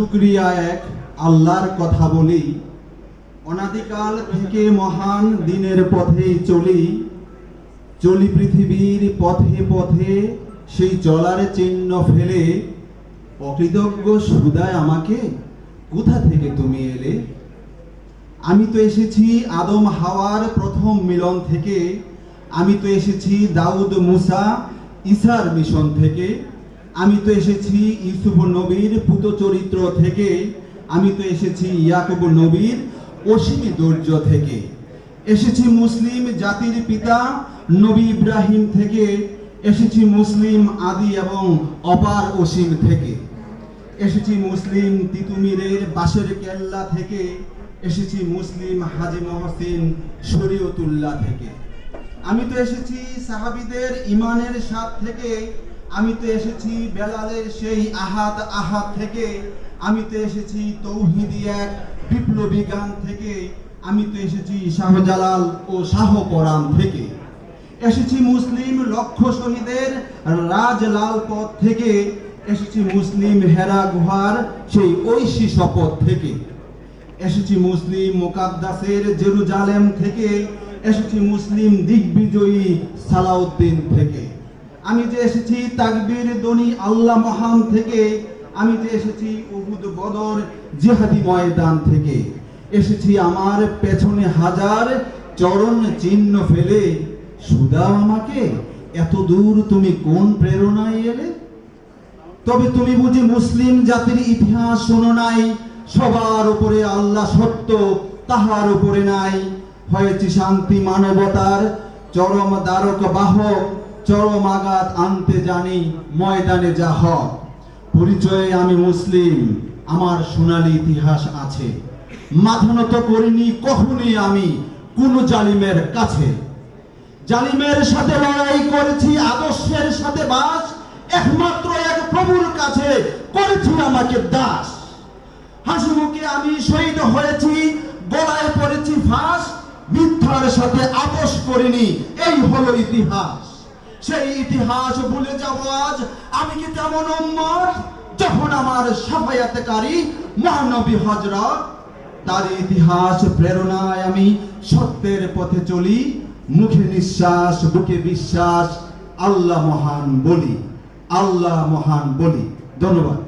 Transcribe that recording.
শুক্রিয়া এক আল্লাহর কথা বলি, অনাদিকাল থেকে মহান দিনের পথেই চলি চলি পৃথিবীর পথে পথে সেই চলার চিহ্ন ফেলে, অকৃতজ্ঞ সুদায় আমাকে কোথা থেকে তুমি এলে? আমি তো এসেছি আদম হাওয়ার প্রথম মিলন থেকে, আমি তো এসেছি দাউদ মুসা ইসার মিশন থেকে আমি তো এসেছি ইউসুফ নবীর পুত চরিত্র থেকে। আমি তো এসেছি ইয়াকুব নবীর অসীম ধৈর্য থেকে। এসেছি মুসলিম জাতির পিতা নবী ইব্রাহিম থেকে। এসেছি মুসলিম আদি এবং অপার অসীম থেকে। এসেছি মুসলিম তিতুমিরের বাসের কেল্লা থেকে। এসেছি মুসলিম হাজি মহসিন শরীয়তুল্লাহ থেকে। আমি তো এসেছি সাহাবিদের ইমানের স্বাদ থেকে। আমি তো এসেছি বেলালের সেই আহাত আহাত থেকে। আমি তো এসেছি তৌহিদি এক বিপ্লবী গান থেকে। আমি তো এসেছি শাহজালাল ও শাহ পরাণ থেকে। এসেছি মুসলিম লক্ষ্য শহীদের রাজলাল পথ থেকে। এসেছি মুসলিম হেরা গুহার সেই ঐশী শপথ থেকে। এসেছি মুসলিম মোকাদ্দাসের জেরুজালেম থেকে। এসেছি মুসলিম দিগ্বিজয়ী সালাউদ্দিন থেকে। আমি যে এসেছি তাকবীর দনি আল্লাহ মহান থেকে, আমি যে এসেছি উহুদ বদর জিহাদি ময়দান থেকে। এসেছি আমার পেছনে হাজার চরণ চিহ্ন ফেলে। সুদাও আমাকে, এত দূর তুমি কোন প্রেরণায় এলে? তবে তুমি বুঝি মুসলিম জাতির ইতিহাস শোনো নাই, সবার উপরে আল্লাহ সত্য, তাহার উপরে নাই। হয়েছি শান্তি মানবতার চরম দ্বারক বাহক চরম আঘাত আনতে জানি ময়দানে যা হক। পরিচয়ে আমি মুসলিম, আমার সোনালী ইতিহাস আছে। মাথা নত করিনি কখনই আমি কোন জালিমের কাছে। জালিমের সাথে লড়াই করেছি, আদর্শের সাথে বাস, একমাত্র এক প্রভুর কাছে করেছি আমাকে দাস। হাসি মুখে আমি শহীদ হয়েছি, গলায় পড়েছি ফাঁস, মিথ্যার সাথে আপোষ করিনি, এই হলো ইতিহাস। সেই ইতিহাস ভুলে যাব আজ। আমি কি তেমন যখন আমার সাফায়াতকারী মহানবী হজরত তার ইতিহাস প্রেরণায় আমি সত্যের পথে চলি, মুখে নিঃশ্বাস, বুকে বিশ্বাস, আল্লাহ মহান বলি, আল্লাহ মহান বলি। ধন্যবাদ।